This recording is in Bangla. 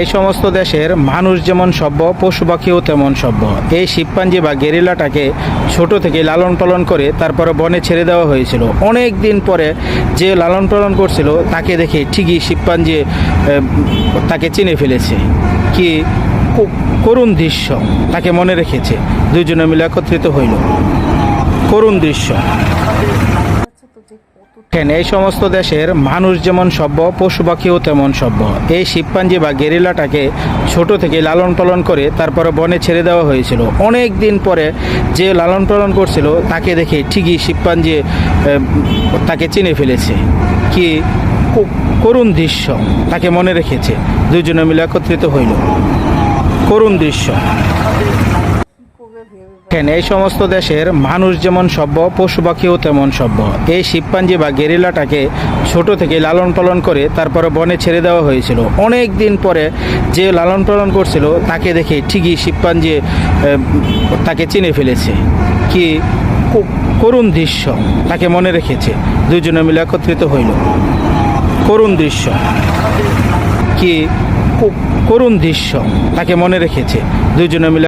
এই সমস্ত দেশের মানুষ যেমন সভ্য পশু পাখিও তেমন সভ্য। এই শিবপাঞ্জি বা গেরিলাটাকে ছোট থেকে লালন পালন করে তারপরে বনে ছেড়ে দেওয়া হয়েছিল। অনেক দিন পরে যে লালন পালন করছিল, তাকে দেখে ঠিকই শিবপাঞ্জি তাকে চিনে ফেলেছে। কি, করুণ দৃশ্য তাকে মনে রেখেছে। দুজনে মিলে একত্রিত হইল। করুণ দৃশ্য। এই সমস্ত দেশের মানুষ যেমন সভ্য পশু পাখিও তেমন সভ্য। এই শিবপাঞ্জি বা গেরিলাটাকে ছোট থেকে লালন পালন করে তারপরে বনে ছেড়ে দেওয়া হয়েছিল। অনেক দিন পরে যে লালন পালন করছিল, তাকে দেখে ঠিকই শিবপাঞ্জি তাকে চিনে ফেলেছে। কি, করুণ দৃশ্য তাকে মনে রেখেছে। দুজনে মিলে একত্রিত হইল। করুণ দৃশ্য। এই সমস্ত দেশের মানুষ যেমন সভ্য পশু পাখিও তেমন সভ্য। এই শিবপাঞ্জি বা গেরিলাটাকে ছোট থেকে লালন পালন করে তারপরে বনে ছেড়ে দেওয়া হয়েছিল। অনেক দিন পরে যে লালন পালন করছিল, তাকে দেখে ঠিকই শিবপাঞ্জি তাকে চিনে ফেলেছে। কি করুণ দৃশ্য তাকে মনে রেখেছে। দুজনে মিলে একত্রিত হইল। করুণ দৃশ্য। কো- করুণ দৃশ্য তাকে মনে রেখেছে। দুজনে মিলে